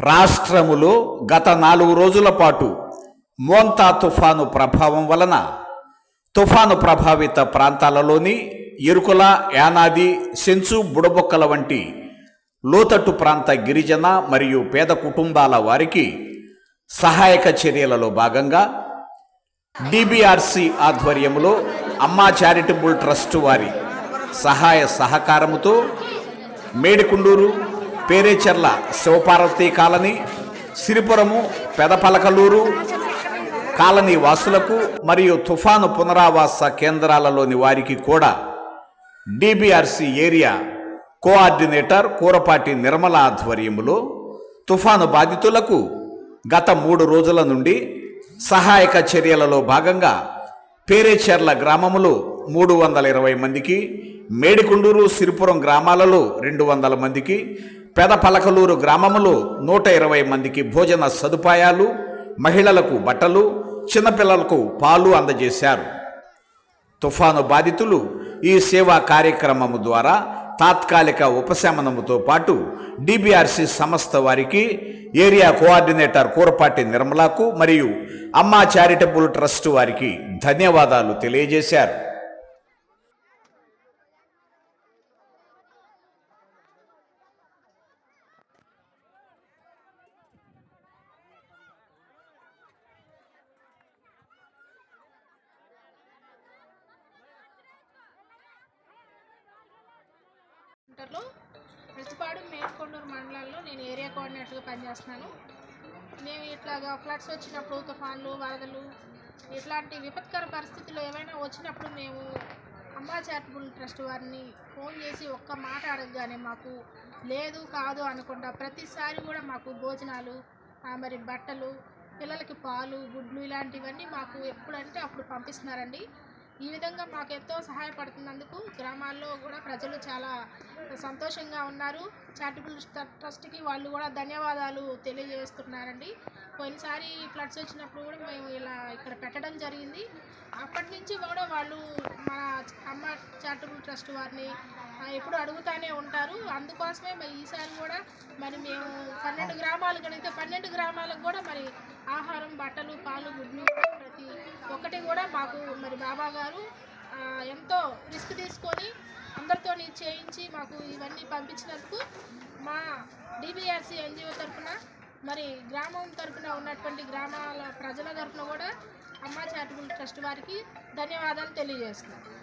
రాష్ట్రములో గత నాలుగు రోజుల పాటు మోంతా తుఫాను ప్రభావం వలన తుఫాను ప్రభావిత ప్రాంతాలలోని ఎరుకుల యానాది సెంచు బుడబొక్కల వంటి లోతట్టు ప్రాంత గిరిజన మరియు పేద కుటుంబాల వారికి సహాయక చర్యలలో భాగంగా డిబిఆర్సి ఆధ్వర్యంలో అమ్మా చారిటబుల్ ట్రస్ట్ వారి సహాయ సహకారముతో మేడికుండూరు పేరేచెర్ల శివపార్వతి కాలనీ సిరిపురము పెదపలకలూరు కాలనీ వాసులకు మరియు తుఫాను పునరావాస కేంద్రాలలోని వారికి కూడా DBRC area coordinator Kurapati Nirmala ఆధ్వర్యములో తుఫాను బాధితులకు గత మూడు రోజుల నుండి సహాయక చర్యలలో భాగంగా పేరేచెర్ల గ్రామములో మూడు వందల ఇరవై మందికి మేడికుండూరు సిరిపురం గ్రామాలలో రెండు వందల మందికి పెదపలకలూరు గ్రామములో నూట ఇరవై మందికి భోజన సదుపాయాలు మహిళలకు బట్టలు చిన్నపిల్లలకు పాలు అందజేశారు. తుఫాను బాధితులు ఈ సేవా కార్యక్రమము ద్వారా తాత్కాలిక ఉపశమనముతో పాటు డిబిఆర్సి సంస్థ వారికి ఏరియా కోఆర్డినేటర్ కూరపాటి నిర్మలకు మరియు అమ్మా చారిటబుల్ ట్రస్ట్ వారికి ధన్యవాదాలు తెలియజేశారు. సెంటర్లో ప్రతిపాడు మేల్కొండూరు మండలాల్లో నేను ఏరియా కోఆర్డినేటర్గా పనిచేస్తున్నాను. మేము ఇట్లాగా ఫ్లడ్స్ వచ్చినప్పుడు తుఫాన్లు వరదలు ఇట్లాంటి విపత్కర పరిస్థితులు ఏమైనా వచ్చినప్పుడు మేము అమ్మా చారిటబుల్ ట్రస్ట్ వారిని ఫోన్ చేసి ఒక్క మాట అడగగానే మాకు లేదు కాదు అనుకుంటా ప్రతిసారి కూడా మాకు భోజనాలు మరి బట్టలు పిల్లలకి పాలు గుడ్లు ఇలాంటివన్నీ మాకు ఎప్పుడంటే అప్పుడు పంపిస్తున్నారండి. ఈ విధంగా మాకు ఎంతో సహాయపడుతున్నందుకు గ్రామాల్లో కూడా ప్రజలు చాలా సంతోషంగా ఉన్నారు. చారిటబుల్ ట్రస్ట్కి వాళ్ళు కూడా ధన్యవాదాలు తెలియజేస్తున్నారండి. పోయినసారి ఫ్లడ్స్ వచ్చినప్పుడు కూడా మేము ఇలా ఇక్కడ పెట్టడం జరిగింది. అప్పటి నుంచి కూడా వాళ్ళు మన అమ్మ చారిటబుల్ ట్రస్ట్ వారిని ఎప్పుడు అడుగుతానే ఉంటారు. అందుకోసమే మరి ఈసారి కూడా మరి మేము పన్నెండు గ్రామాలు కడిగితే పన్నెండు గ్రామాలకు కూడా మరి ఆహారం బట్టలు పాలు గుడ్లు ప్రతి ఒక్కటి కూడా మాకు మరి బాబా గారు ఎంతో రిస్క్ తీసుకొని అందరితో చేయించి మాకు ఇవన్నీ పంపించినందుకు మా డిబిఆర్సి ఎన్జిఓ తరఫున మరి గ్రామం తరఫున ఉన్నటువంటి గ్రామాల ప్రజల తరఫున కూడా అమ్మా చారిటబుల్ ట్రస్ట్ వారికి ధన్యవాదాలు తెలియజేస్తున్నాను